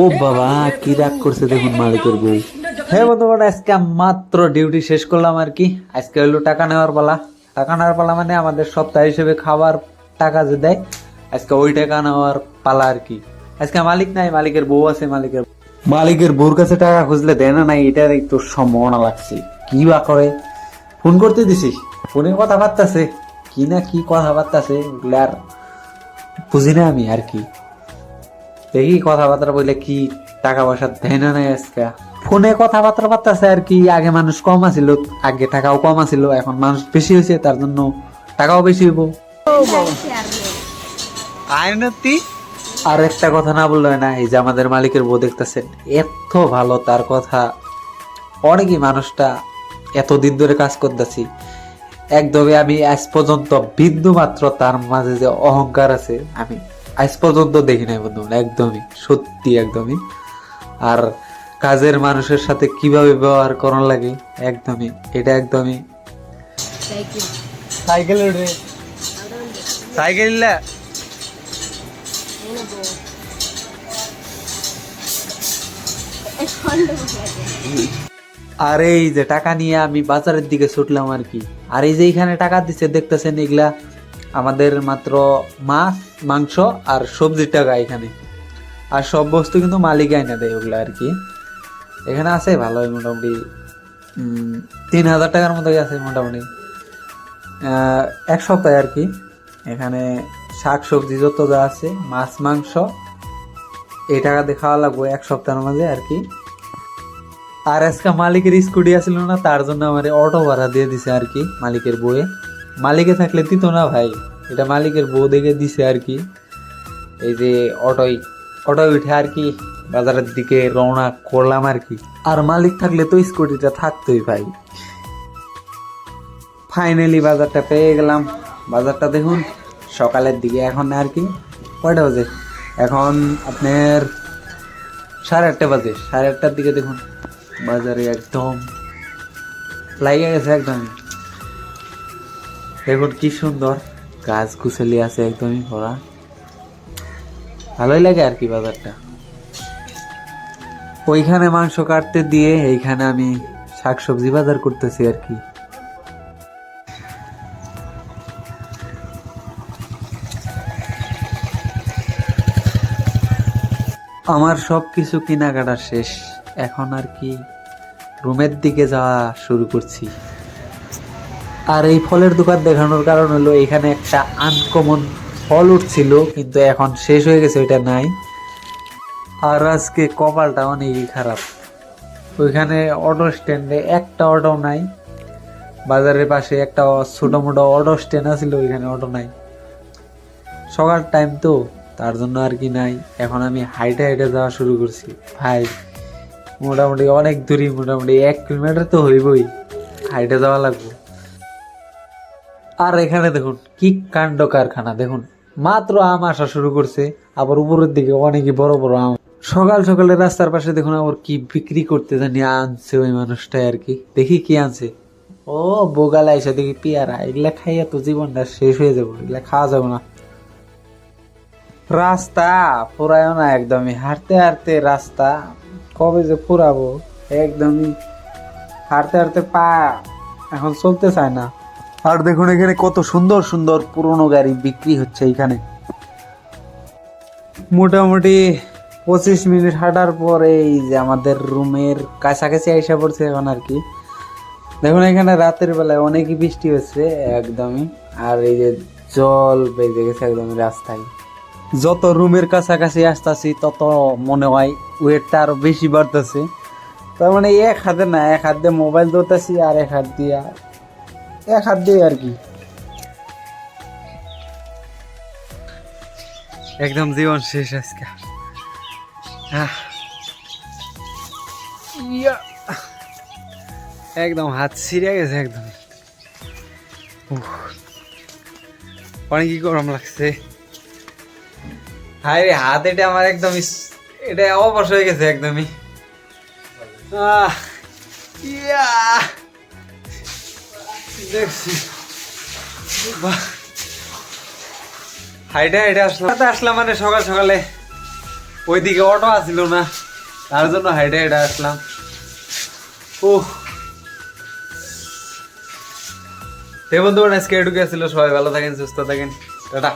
ও বাবা কি রাগ করছে দেখুন মালিকের বউ। হ্যাঁ বন্ধুগণ আজকে মাত্র ডিউটি শেষ করলাম আর কি। আজকে হলো টাকা নেওয়ার পালা। টাকা নেওয়ার পালা মানে আমাদের সপ্তাহ হিসেবে খাবার টাকা যে দেয় আজকে ওই টাকা নেওয়ার পালা আর কি। আজকে মালিক নাই মালিকের বউ আছে মালিকের মালিকের বউর কাছে টাকা খুঁজলে দেয় না নাই এটার একটু সম্ভাবনা লাগছে। কি বা করে? ফোন করতে দিছি ফোনে কথাবার্তা আছে। কি না কি কথাবার্তা আছে ওগুলো আর বুঝি না আমি আর কি। দেখি কথাবার্তা বলে কি টাকা পয়সা দেয় না নাই আজকে। ফোনে কথাবার্তা বার্তাছে আর কি আগে মানুষ কম আছিল আগে টাকাও কম আছিল এখন মানুষ বেশি হয়েছে তার জন্য টাকাও বেশি হইব। আয়নতি আর একটা কথা না বললে না এই যে আমাদের মালিকের বউ দেখতেছেন এত ভালো তার কথা। অনেকই মানুষটা এতদিন ধরে কাজ করতেছি একদমই আমি আজ পর্যন্ত বিন্দু মাত্র তার মাঝে যে অহংকার আছে আমি আজ পর্যন্ত দেখি নাই বন্ধু একদমই সত্যি একদমই আর কাজের মানুষের সাথে কীভাবে ব্যবহার করার লাগে একদমই এটা একদমই সাইকেল সাইকেল আর, এই যে টাকা নিয়ে আমি বাজারের দিকে ছুটলাম আর কি। আর এই যে এখানে টাকা দিচ্ছে দেখতেছেন এগুলা আমাদের মাত্র মাছ, মাংস আর সবজির টাকা এখানে। আর সব বস্তু কিন্তু মালিক আইনা দেয় ওগুলো আর কি। এখানে আছে ভালোই মোটামুটি তিন হাজার টাকার মতো আছে মোটামুটি। এক সপ্তাহে আর কি। এখানে শাক, সবজি যত যা আছে, মাছ, মাংস, এই টাকা দিয়ে খাওয়া লাগবে এক সপ্তাহের মাঝে আর কি। আর আজকে মালিকের স্কুটি আসছিল না, তার জন্য আমার অটো ভাড়া দিয়ে দিছে আর কি মালিকের বউয়ে। মালিকে থাকলে দিত না ভাই, এটা মালিকের বউ দেখে দিছে আর কি। এই যে অটোই অটো উঠে আর কি বাজারের দিকে রওনা করলাম আর কি। আর মালিক থাকলে তো স্কুটিটা থাকতোই ভাই। ফাইনালি বাজারটা পেয়ে গেলাম। বাজারটা দেখুন, সকালের দিকে এখন আর কি, কয়টা বাজে? এখন আপনার সাড়ে আটটা বাজে। সাড়ে আটটার দিকে দেখুন। বাজারে একদম। লাগে গেছে একদম এখন কি সুন্দর। গাছ গুছালি আছে একদমই ভরা। ভালোই লাগে আর কি বাজারটা। ওইখানে মাংস কাটতে দিয়ে এইখানে আমি শাকসবজি বাজার করতেছি আর কি। আমার সব কিছু কেনাকাটা শেষ। এখন আর কি রুমের দিকে যাওয়া শুরু করছি। আর এই ফলের দোকান দেখানোর কারণ হলো এখানে একটা আনকমন ফল উঠছিল, কিন্তু এখন শেষ হয়ে গেছে, ওইটা নাই। আর আজকে কপালটা অনেকই খারাপ। ওইখানে অটো স্ট্যান্ডে একটা অটো নাই, বাজারের পাশে একটা ছোটো মোটো অটো স্ট্যান্ড আছিল, ওইখানে অটো নাই। সকাল টাইম তো, তার জন্য আর কি নাই। এখন আমি হাইটে হাইটে যাওয়া শুরু করছি। ভাই মোটামুটি অনেক দূরই, মোটামুটি এক কিলোমিটার তো হইবই। হাইটে যাওয়া লাগবে। আর এখানে দেখুন, কি কাণ্ড কারখানা, দেখুন। মাত্র আম আসা শুরু করছে, আবার উপরের দিকে অনেকই বড় বড় আম। সকাল সকালে রাস্তার পাশে দেখুন আবার কি বিক্রি করতে জানি আনছে ওই মানুষটাই আর কি। দেখি কি আনছে। ও, বোগালা এসে দেখি পেয়ারা, এগুলা খাইয়া তো জীবনটা শেষ হয়ে যাব, এগুলা খাওয়া যাবে না। রাস্তা ফুরায়ও না একদমই, হাঁটতে হাঁটতে রাস্তা। কবে যে ফুরাবো একদমই হাঁটতে হাঁটতে পা এখন চলতে চায় না। আর দেখুন এখানে কত সুন্দর সুন্দর পুরনো গাড়ি বিক্রি হচ্ছে এখানে। মোটামুটি পঁচিশ মিনিট হাঁটার পর এই যে আমাদের রুমের কাছাকাছি আইসা পড়ছে এখন আর কি। দেখুন এখানে রাতের বেলায় অনেকই বৃষ্টি হচ্ছে একদমই। আর এই যে জল বেজে গেছে একদমই রাস্তায়। যত রুমের কাছাকাছি আসতেছি, তত মনে হয় ওয়েটটা আরও বেশি বাড়তেছে। তার মানে এক হাতে না, এক হাত দিয়ে মোবাইল ধরতেছি আর এক হাত দিয়ে, এক হাত দিয়ে আর কি। একদম জীবন শেষ আজকে। একদম হাত ছিঁড়ে গেছে একদম। অনেকই গরম লাগছে। হায় রে, হাত এটা আমার একদম এটা অবশ হয়ে গেছে একদমই। দেখছি। হাইটে হাইটে আসলাম আসলাম মানে সকাল সকালে। ওইদিকে অটো আসিল না, তার জন্য হাইটে হাইটে আসলাম। উহ। হে বন্ধু আজকে এটুকু আসছিল সবাই ভালো থাকেন, সুস্থ থাকেন। টাটা।